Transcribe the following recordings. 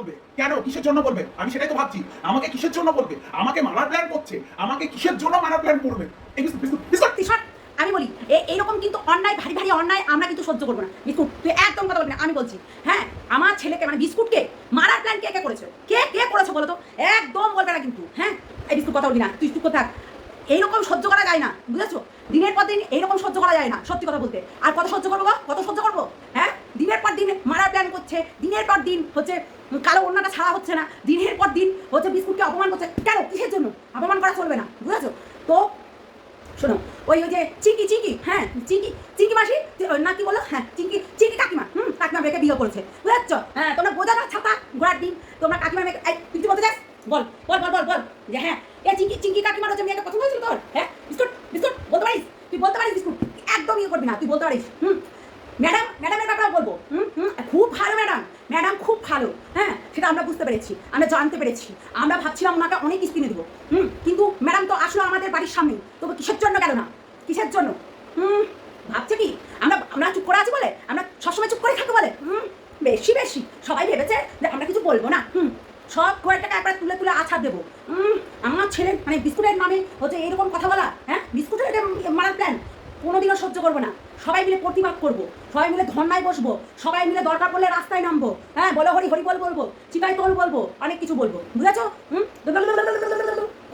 বলবে? কেন? কিসের জন্য বলবে? আমি সেটাই তো ভাবছি। আমাকে কিসের জন্য বলবে? আমাকে মারার প্ল্যান করছে। আমাকে কিসের জন্য মারার প্ল্যান করবে? আমি বলি এইরকম কিন্তু অন্যায়, ভারী ভারী অন্যায় আমরা কিন্তু সহ্য করব না। বিস্কুট, তুই একদম কথা বলবি আমি বলছি হ্যাঁ আমার ছেলেকে মানে বিস্কুটকে মারার প্ল্যান কে কে করেছে? কে কে করেছে বলো তো একদম বলবে না কিন্তু হ্যাঁ? এই বিস্কুট কথা বলবি না, তুই চুপ থাক। এইরকম সহ্য করা যায় না, বুঝেছ? দিনের পর দিন এইরকম সহ্য করা যায় না, সত্যি কথা বলতে। আর কত সহ্য করব কত সহ্য করব? হ্যাঁ? দিনের পর দিন মারার প্ল্যান করছে, দিনের পর দিন হচ্ছে কালো অন্যটা ছাড়া হচ্ছে না, দিনের পর দিন হচ্ছে বিস্কুটকে অপমান করছে। কেন? কিসের জন্য? অপমান করা চলবে না, বুঝেছ? তো শোনো, ওই ওই যে চিঙ্কি চিঙ্কি হ্যাঁ চিঙ্কি চিঙ্কি মাসি না কি বলো? হ্যাঁ চিঙ্কি চিঙ্কি কাকিমা, হুম, কাকিমা মেয়েকে বিয়ে করেছে, বুঝেছ? হ্যাঁ তোমরা বোঝা না ছাতা ঘোড়ার ডিম, তোমরা কাকিমা মেয়েকে তুই বলতে চাস? বল বল বল বল বল, যে হ্যাঁ এ চিঙ্কি চিঙ্কি কাকিমার হচ্ছে মেয়েকে পছন্দ হয়েছিল তোর? হ্যাঁ বিস্কুট বিস্কুট, বলতে পারিস? তুই বলতে পারিস বিস্কুট? একদম ইয়ে করবি না, তুই বলতে পারিস, হুম? ম্যাডাম, ম্যাডামের ব্যাপারে বলব। হুম হুম, খুব ভালো ম্যাডাম। ম্যাডাম খুব ভালো। হ্যাঁ সেটা আমরা বুঝতে পেরেছি, আমরা জানতে পেরেছি। আমরা ভাবছিলাম ওনাকে অনেক কিস্তিনে দেবো। হুম, কিন্তু ম্যাডাম তো আসলো আমাদের বাড়ির সামনে তবে কিসের জন্য গেল না? কিসের জন্য? হুম, ভাবছে কি? আমরা আমরা চুপ করে আছি বলে? আমরা সবসময় চুপ করে থাকব বলে? হুম, বেশি বেশি। সবাই ভেবেছে যে আমরা কিছু বলব না। হুম, সব কয়েকটাকে একবার তুলে তুলে আছাড় দেবো। আমার ছেলে মানে বিস্কুটের নামে হচ্ছে এরকম কথা বলা হ্যাঁ? বিস্কুটের এটা মারার প্ল্যান কোনোদিনও সহ্য করব না। সবাই মিলে প্রতিবাদ করব, সবাই মিলে ধর্নায় বসবো, সবাই মিলে দরকার পড়লে রাস্তায় নামবো হ্যাঁ বলো হরি হরি বল বলব চিকাই তোল বলব, অনেক কিছু বলব, বুঝেছ? হুম?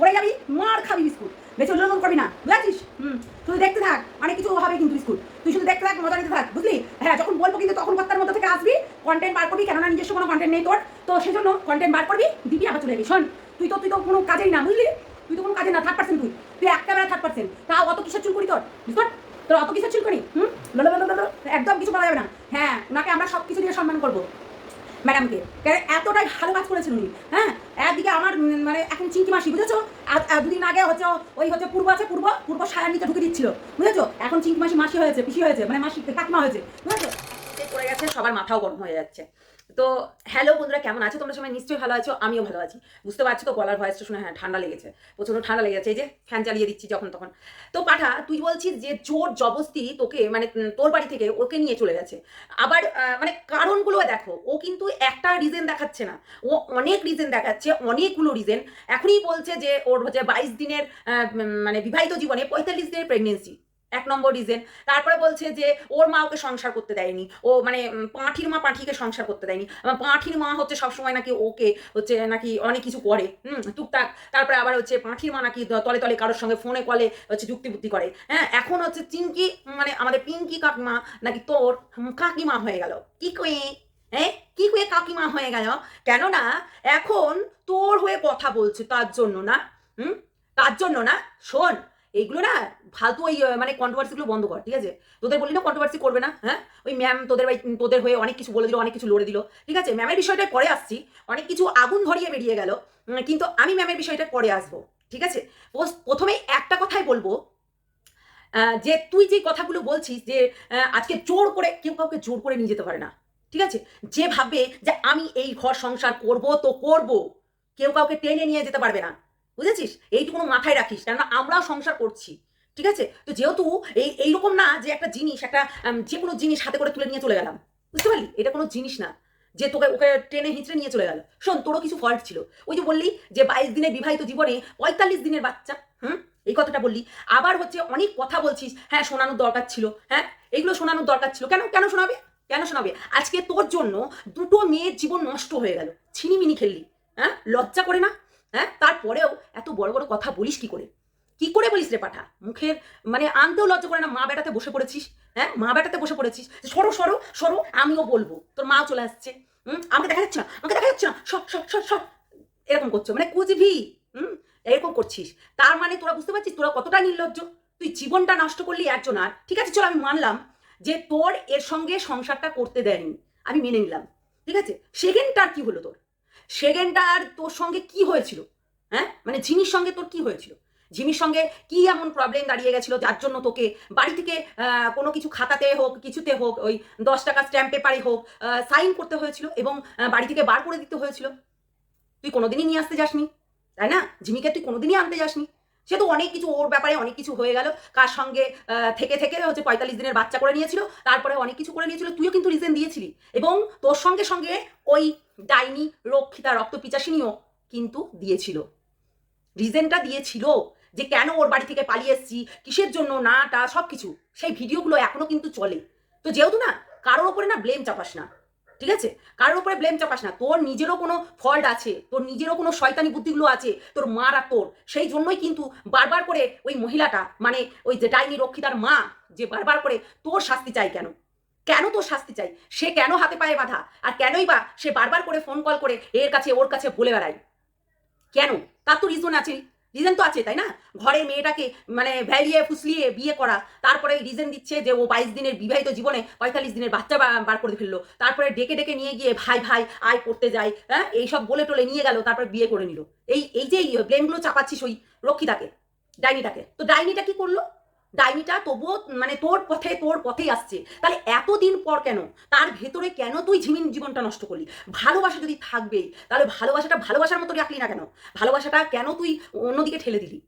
করে যাবি, মার খাবি বিস্কুট, বেশি উল্লঙ্ঘন করবি না, বুঝেছিস? হুম, শুধু দেখতে থাক, অনেক কিছু হবে কিন্তু বিস্কুট, তুই শুধু দেখতে থাক, মজা নিতে থাক, বুঝলি? হ্যাঁ যখন বলব কিন্তু তখন কথার মধ্যে থেকে আসবি কন্টেন্ট বার করবি, কেননা নিজস্ব কোনো কন্টেন্ট নেই তোর, তো সেজন্য কন্টেন্ট বার করবি, দিবি, আবার চলে যাবি শোন, তুই তো তুই তো কোনো কাজেই না, বুঝলি? তুই তো কোনো কাজে না থার্ড পার্সেন্ট তুই তুই একেবারে থার্ড পার্সেন্ট তাও অত কিসের চুল করি তোর বিস্কুট তোর অত কিসের চুল করি? হুম? একদম কিছু বলা যাবে না। হ্যাঁ ওনাকে আমরা সব কিছু দিয়ে সম্মান করব। ম্যাডামকে। কারণ এতটাই ভালো কাজ করেছেন উনি হ্যাঁ? একদিকে আমার মানে এখন চিংকি মাসি, বুঝেছ? দুদিন আগে হচ্ছে ওই হচ্ছে পূর্ব আছে, পূর্ব পূর্ব সায়ার নিচে ঢুকে দিচ্ছিল, বুঝেছ? এখন চিংকি মাসি মাসি হয়েছে, পিসি হয়েছে মানে মাসি কাকিমা হয়েছে, বুঝেছ? পড়ে গেছে, সবার মাথাও গরম হয়ে যাচ্ছে। তো হ্যালো বন্ধুরা, কেমন আছো? তোমরা সবাই নিশ্চয়ই ভালো আছো, আমিও ভালো আছি। বুঝতে পারছ তো গলার ভয়েসটা শুনে হ্যাঁ ঠান্ডা লেগেছে, প্রচণ্ড ঠান্ডা লেগেছে, এই যে ফ্যান চালিয়ে দিচ্ছি যখন তখন। তো পাঠা, তুই বলছিস যে জোর জবস্তি তোকে মানে তোর বাড়ি থেকে ওকে নিয়ে চলে গেছে। আবার মানে কারণগুলো দেখো, ও কিন্তু একটা রিজন দেখাচ্ছে না। ও অনেক রিজন দেখাচ্ছে, অনেকগুলো রিজন এখনই বলছে যে ওর হচ্ছে বাইশ দিনের মানে বিবাহিত জীবনে পঁয়তাল্লিশ দিনের প্রেগনেন্সি এক নম্বর রিজন তারপরে বলছে যে, ওর মা ওকে সংসার করতে দেয়নি। ও মানে পাঁঠির মা পাঁঠিকে সংসার করতে দেয়নি। পাঁঠির মা হচ্ছে সবসময় নাকি ওকে হচ্ছে নাকি অনেক কিছু করে। হুম, টুকটাক। তারপরে আবার হচ্ছে পাঁঠির মা নাকি তলে তলে কারোর সঙ্গে ফোনে কলে হচ্ছে যুক্তি বুদ্ধি করে। হ্যাঁ এখন হচ্ছে চিঙ্কি মানে আমাদের পিঙ্কি কাকিমা নাকি তোর কাকিমা হয়ে গেল। কি কয়ে? হ্যাঁ কি করে কাকিমা হয়ে গেল? কেননা এখন তোর হয়ে কথা বলছে তার জন্য না। হুম, তার জন্য না। শোন এইগুলো না ফালতু ওই মানে কন্ট্রোভার্সিগুলো বন্ধ কর, ঠিক আছে? তোদের বললি না কন্ট্রোভার্সি করবে না হ্যাঁ? ওই ম্যাম তোদের তোদের হয়ে অনেক কিছু বলে দিল, অনেক কিছু লড়ে দিল, ঠিক আছে? ম্যামের বিষয়টা পরে আসছি, অনেক কিছু আগুন ধরিয়ে বেরিয়ে গেল কিন্তু আমি ম্যামের বিষয়টা পরে আসব, ঠিক আছে? প্রথমেই একটা কথাই বলব যে তুই যে কথাগুলো বলছিস যে আজকে জোর করে কেউ কাউকে জোর করে নিয়ে যেতে পারে না, ঠিক আছে? যে ভাববে যে আমি এই ঘর সংসার করব তো করব, কেউ কাউকে টেনে নিয়ে যেতে পারবে না। বুঝেছিস? এইটুকুনো মাথায় রাখিস, কেননা আমরাও সংসার করছি, ঠিক আছে? তো যেহেতু এই, এইরকম না যে একটা জিনিস, একটা যে কোনো জিনিস হাতে করে তুলে নিয়ে চলে গেলাম, বুঝতে পারলি? এটা কোনো জিনিস না যে তোকে, ওকে টেনে হিঁচড়ে নিয়ে চলে গেল। শোন, তোরও কিছু ফল্ট ছিল। ওই যে বললি যে বাইশ দিনের বিবাহিত জীবনে পঁয়তাল্লিশ দিনের বাচ্চা, হুম? এই কথাটা বললি। আবার হচ্ছে অনেক কথা বলছিস হ্যাঁ শোনানোর দরকার ছিল হ্যাঁ? এগুলো শোনানোর দরকার ছিল। কেন কেন শোনাবে? কেন শোনাবে? আজকে তোর জন্য দুটো মেয়ের জীবন নষ্ট হয়ে গেল। ছিনিমিনি খেললি হ্যাঁ? লজ্জা করে না? হ্যাঁ? তারপরেও এত বড় বড় কথা বলিস কি করে? কি করে বলিস রে পাঠা? মুখের মানে আনতেও লজ্জা করে না, মা বেটাতে বসে পড়েছিস হ্যাঁ? মা বেটাতে বসে পড়েছিস। সরো সরো সরো, আমিও বলব। তোর মাও চলে আসছে। হুম? আমাকে দেখা যাচ্ছে না, আমাকে দেখা যাচ্ছে না। সর সর সর সর এরকম করছ। মানে কুচভি হুম? এরকম করছিস। তার মানে তোরা বুঝতে পারছিস? তোরা কতটা নির্লজ্জ? তুই জীবনটা নষ্ট করলি একজন আর। ঠিক আছে, চলো, আমি মানলাম যে তোর এর সঙ্গে সংসারটা করতে দেয়নি। আমি মেনে নিলাম। ঠিক আছে? সেকেন্ডটার কি হলো তোর? সেকেন্ডটার তোর সঙ্গে কি হয়েছিল? হ্যাঁ? মানে ঝিমির সঙ্গে তোর কি হয়েছিল? জিমির সঙ্গে কি এমন প্রবলেম দাঁড়িয়ে গেছিল যার জন্য তোকে বাড়ি থেকে কোনো কিছু খাতাতে হোক, কিছুতে হোক, ওই দশ টাকা স্ট্যাম্প পেপারে হোক সাইন করতে হয়েছিল এবং বাড়ি থেকে বার করে দিতে হয়েছিল? তুই কোনোদিনই নিয়ে আসতে যাসনি, তাই না? জিমিকে তুই কোনোদিনই আনতে যাসনি। সে তো অনেক কিছু, ওর ব্যাপারে অনেক কিছু হয়ে গেল। কার সঙ্গে থেকে থেকে হচ্ছে পঁয়তাল্লিশ দিনের বাচ্চা করে নিয়েছিল, তারপরে অনেক কিছু করে নিয়েছিল। তুইও কিন্তু রিজেন দিয়েছিলি। এবং তোর সঙ্গে সঙ্গে ওই ডাইনি, রক্ষিতা, রক্ত পিচাসিনীও কিন্তু দিয়েছিল। রিজেনটা দিয়েছিল যে কেন ওর বাড়ি থেকে পালিয়ে এসছি, কিসের জন্য, না, টা সব কিছু সেই ভিডিওগুলো এখনও কিন্তু চলে। তো যেহেতু না, কারোর ওপরে না ব্লেম চাপাস না। ঠিক আছে? কারোর উপরে ব্লেম চাপাস না। তোর নিজেরও কোনো ফল্ট আছে, তোর নিজেরও কোনো শয়তানি বুদ্ধিগুলো আছে, তোর মার আর তোর। সেই জন্যই কিন্তু বারবার করে ওই মহিলাটা মানে ওই যে ডাইনি রক্ষিতার মা, যে বারবার করে তোর শাস্তি চাই কেন? কেন তোর শাস্তি চাই সে কেন হাতে পায়ে বাঁধা? আর কেনই বা সে বারবার করে ফোন কল করে, এর কাছে ওর কাছে বলে বেড়ায়? কেন? তার তো রিজন আছে? রিজন তো আছে তাই না? ঘরে মেয়েটাকে মানে ভ্যালিয়ে ফুসলিয়ে বিয়ে করা, তারপরে রিজন দিচ্ছে যে ও বাইশ দিনের বিবাহিত জীবনে পঁয়তাল্লিশ দিনের বাচ্চা বার করে ফেলল। তারপরে ডেকে ডেকে নিয়ে গিয়ে ভাই ভাই, আয় করতে যায় হ্যাঁ? এইসব বলে টোলে নিয়ে গেল, তারপরে বিয়ে করে নিল। এই এই যে ব্লেমগুলো চাপাচ্ছিস ওই রক্ষিতাকে, ডাইনিটাকে। তো ডাইনিটা কি করল? ডাইনিটা তবুও মানে তোর পথে, তোর পথেই আসছে। তাহলে এতদিন পর কেন? তার ভেতরে কেন তুই ঝিমিন জীবনটা নষ্ট করলি? ভালোবাসা যদি থাকবেই, তাহলে ভালোবাসাটা ভালোবাসার মতো রাখলি না কেন? ভালোবাসাটা কেন তুই অন্যদিকে ঠেলে দিলি?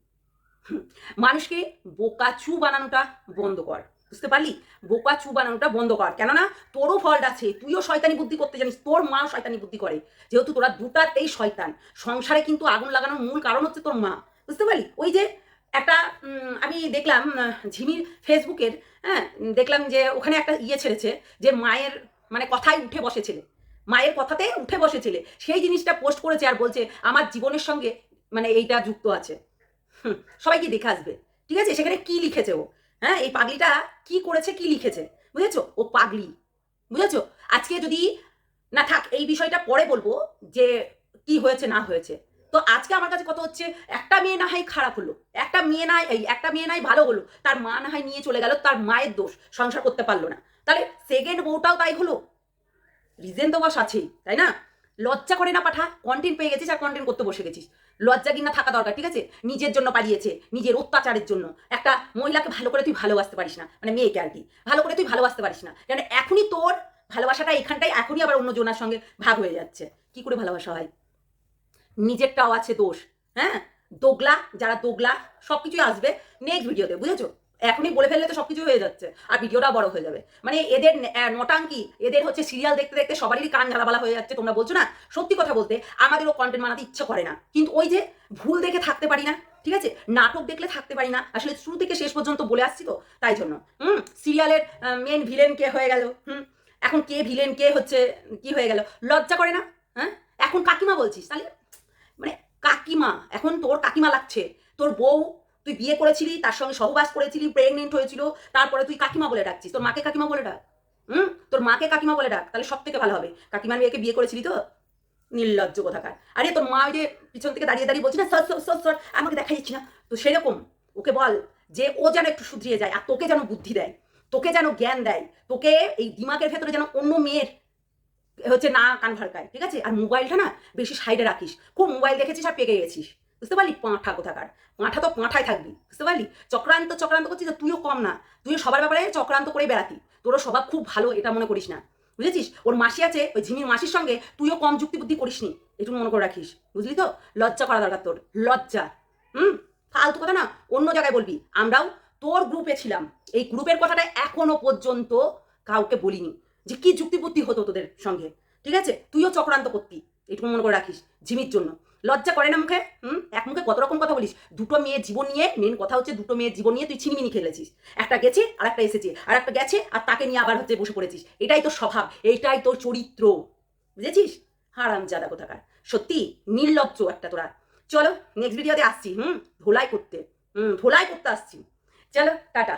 মানুষকে বোকাচু বানানোটা বন্ধ কর, বুঝতে পারলি? বোকাচু বানানোটা বন্ধ কর, কেননা তোরও ফল্ট আছে, তুইও শয়তানি বুদ্ধি করতে জানিস, তোর মাও শয়তানি বুদ্ধি করে। যেহেতু তোরা দুটাতেই শয়তান, সংসারে কিন্তু আগুন লাগানোর মূল কারণ হচ্ছে তোর মা, বুঝতে পারলি? ওই যে একটা আমি দেখলাম ঝিমির ফেসবুকের হ্যাঁ দেখলাম যে ওখানে একটা ইয়ে ছেড়েছে যে মায়ের মানে কথায় উঠে বসেছিলে। মায়ের কথাতে উঠে বসেছিলে। সেই জিনিসটা পোস্ট করেছে আর বলছে, আমার জীবনের সঙ্গে মানে এইটা যুক্ত আছে। সবাইকে দেখে আসবে। ঠিক আছে? সেখানে কি লিখেছে ও? হ্যাঁ এই পাগলিটা কি করেছে, কি লিখেছে? বুঝেছ? ও পাগলি। বুঝেছ? আজকে যদি, না থাক, এই বিষয়টা পরে বলব যে কি হয়েছে, না হয়েছে। তো আজকে আমার কাছে কত হচ্ছে, একটা মেয়ে না হয় খারাপ হলো, একটা মেয়ে নাই এই, একটা মেয়ে নাই ভালো হলো, তার মা না হয় নিয়ে চলে গেল, তার মায়ের দোষ, সংসার করতে পারল না। তাহলে সেকেন্ড বউটাও তাই হলো? রিজেন তো বাস আছেই, তাই না? লজ্জা করে না পাঠা কন্টেন্ট পেয়ে গেছিস আর কন্টেন্ট করতে বসে গেছিস। লজ্জা কিনা থাকা দরকার, ঠিক আছে? নিজের জন্য পালিয়েছে, নিজের অত্যাচারের জন্য। একটা মহিলাকে ভালো করে তুই ভালোবাসতে পারিস না মানে মেয়েকে আর কি, ভালো করে তুই ভালোবাসতে পারিস না। কারণ এখনই তোর ভালোবাসাটা এখানটাই এখনই আবার অন্য জনার সঙ্গে ভাগ হয়ে যাচ্ছে। কি করে ভালোবাসা হয়? নিজেরটাও আছে দোষ হ্যাঁ? দোগলা, যারা দোগলা সব কিছুই আসবে নেক্সট ভিডিওতে বুঝেছ? এখনই বলে ফেললে তো সব কিছু হয়ে যাচ্ছে, আর ভিডিওটা বড় হয়ে যাবে। মানে এদের নটাঙ্কি, এদের হচ্ছে সিরিয়াল দেখতে দেখতে সবারই কান ঝালাবালা হয়ে যাচ্ছে, তোমরা বলছো না? সত্যি কথা বলতে, আমাদেরও কন্টেন্ট বানাতে ইচ্ছে করে না। কিন্তু ওই যে ভুল দেখে থাকতে পারি না, ঠিক আছে? নাটক দেখলে থাকতে পারি না, আসলে শুরু থেকে শেষ পর্যন্ত বলে আসছি তো, তাই জন্য। হুম? সিরিয়ালের মেন ভিলেন কে হয়ে গেল, হুম? এখন কে ভিলেন কে হচ্ছে, কি হয়ে গেল? লজ্জা করে না হ্যাঁ? এখন কাকিমা বলছিস, তাহলে কাকিমা, এখন তোর কাকিমা লাগছে। তোর বউ, তুই বিয়ে করেছিলি, তার সঙ্গে সহবাস করেছিলি প্রেগনেন্ট হয়েছিল, তারপরে তুই কাকিমা বলে ডাকছিস। তোর মাকে কাকিমা বলে ডাক। হুম? তোর মাকে কাকিমা বলে ডাক। তাহলে সব থেকে ভালো হবে। কাকিমার মেয়েকে বিয়ে করেছিলি তো? নির্লজ্জ কোথাকার। আরে, তোর মা ওই যে পিছন থেকে দাঁড়িয়ে দাঁড়িয়ে বলছি না, সর সর সর সর, আমাকে দেখা যাচ্ছি না। তো সেরকম, ওকে বল যে ও যেন একটু শুধরিয়ে যায় আর তোকে যেন বুদ্ধি দেয়, তোকে যেন জ্ঞান দেয়, তোকে এই দিমাগের ভেতরে যেন অন্য মেয়ের হচ্ছে না কান ভাড়কায়, ঠিক আছে? আর মোবাইলটা না বেশি সাইডে রাখিস। খুব মোবাইল দেখেছিস আর পেকে গেছিস। বুঝতে পারলি? পাঁঠা কোথাকার? পাঁঠা তো পাঁঠায় থাকবি, বুঝতে পারলি? চক্রান্ত চক্রান্ত করছিস তুইও কম না। তুইও সবার ব্যাপারে চক্রান্ত করে বেড়াতি। তোরও স্বভাব খুব ভালো, এটা মনে করিস না। বুঝেছিস? ওর মাসি আছে, ওই ঝিমির মাসির সঙ্গে তুইও কম যুক্তি বুদ্ধি করিস নি একটু মনে করে রাখিস। বুঝলি তো? লজ্জা করা দরকার তোর, লজ্জা। হুম? ফালতু কথা না, অন্য জায়গায় বলবি। আমরাও তোর গ্রুপে ছিলাম। এই গ্রুপের কথাটা এখনও পর্যন্ত কাউকে বলিনি। যে কি যুক্তিবুদ্ধি হতো তোদের সঙ্গে? ঠিক আছে? তুইও চক্রান্ত করতি, এটুকু মনে করে রাখিস, ঝিমির জন্য। লজ্জা করে না মুখে? হুম? এক মুখে কত রকম কথা বলিস? দুটো মেয়ে জীবন নিয়ে মেন কথা হচ্ছে দুটো মেয়ে জীবন নিয়ে তুই ছিনিমিনি খেলেছিস। একটা গেছে আর একটা এসেছে আর একটা গেছে, আর তাকে নিয়ে আবার হচ্ছে বসে পড়েছিস। এটাই তোর স্বভাব এইটাই তোর চরিত্র। বুঝেছিস? হারাম জাদা কোথাকার। সত্যি, নির্লজ্জ একটা তোরা। চলো নেক্সট ভিডিওতে আসছি, হুম? ধোলাই করতে। হুম, ধোলাই করতে আসছি। চলো, টাটা।